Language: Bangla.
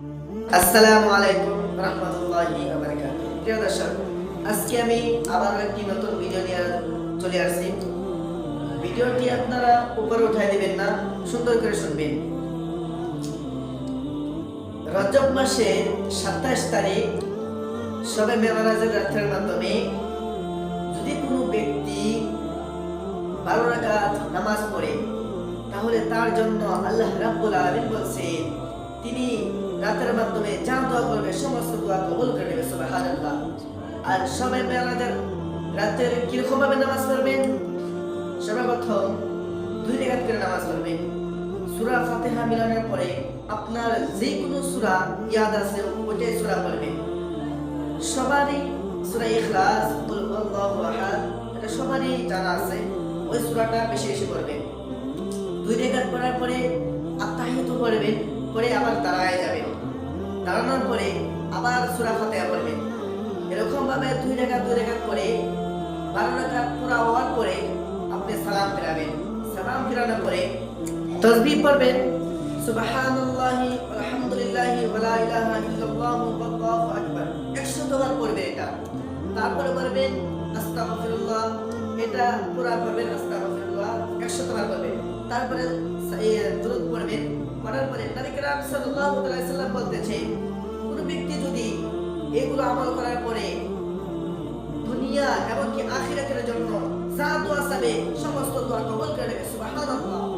আসসালামু আলাইকুম রহমতুল্লাহি প্রিয় দর্শক, আজকে আমি আবার একটি নতুন ভিডিও নিয়ে চলে আসছি। ভিডিওটি আপনারা উপরে উঠাই দিবেন না, সুন্দর করে শুনবেন। রজব মাসে সাতাশ তারিখ সবে মেমারাজের রাত্রের মাধ্যমে যদি কোনো ব্যক্তি বারো রাকাত নামাজ পড়ে, তাহলে তার জন্য আল্লাহ রাব্বুল আলামিন বলছেন তিনি রাতের মাধ্যমে যা দোয়া করবে সমস্ত দোয়া কবুল করে নেবে, সুবহানাল্লাহ। আর সবাই মেলাদের রাতের কীরকম ভাবে নামাজ পড়বেন সর্বপ্রথম দুই রেখাত করে নামাজ পড়বেন সূরা ফাতিহা মিলানোর পরে আপনার যে কোনো সূরা ইয়াদ আছে, ওইটাই সূরা পড়বেন সবারই সূরা ইখলাস এটা সবারই জানা আছে, ওই সূরাটা বেশি বেশি পড়বেন দুই রেখাত পড়ার পরে আবার দাঁড়ায় যাবেন দাঁড়ানোর পরে আবার সূরা ফাতিহা এরকম ভাবে দুই রেখাত দুই রেখাত করে বারো রেখাত পুরা হওয়ার পরে আপনি সালাম ফেরাবেন। সালাম ফেরানোর পরে তসবিহ পড়বেন। আলহামদুলিল্লাহি ওয়া লা ইলাহা ইল্লাল্লাহু ওয়াল্লাহু আকবার। 100 বার পড়বেন এটা। তারপরে পড়বেন আস্তাগফিরুল্লাহ। এটা পুরা পড়বেন আস্তাগফিরুল্লাহ। 100 বার পড়বেন। তারপরে দূরত পড়বেন করার পরে করিম সাল্লাল্লাহু আলাইহি সাল্লাম বলতেছে, কোনো ব্যক্তি যদি এগুলো আমল করার পরে দুনিয়া এমনকি আখিরাতের জন্য যা দোয়া চাবে, সমস্ত দোয়া কবুল করে নেবে। সুবহানাল্লাহ।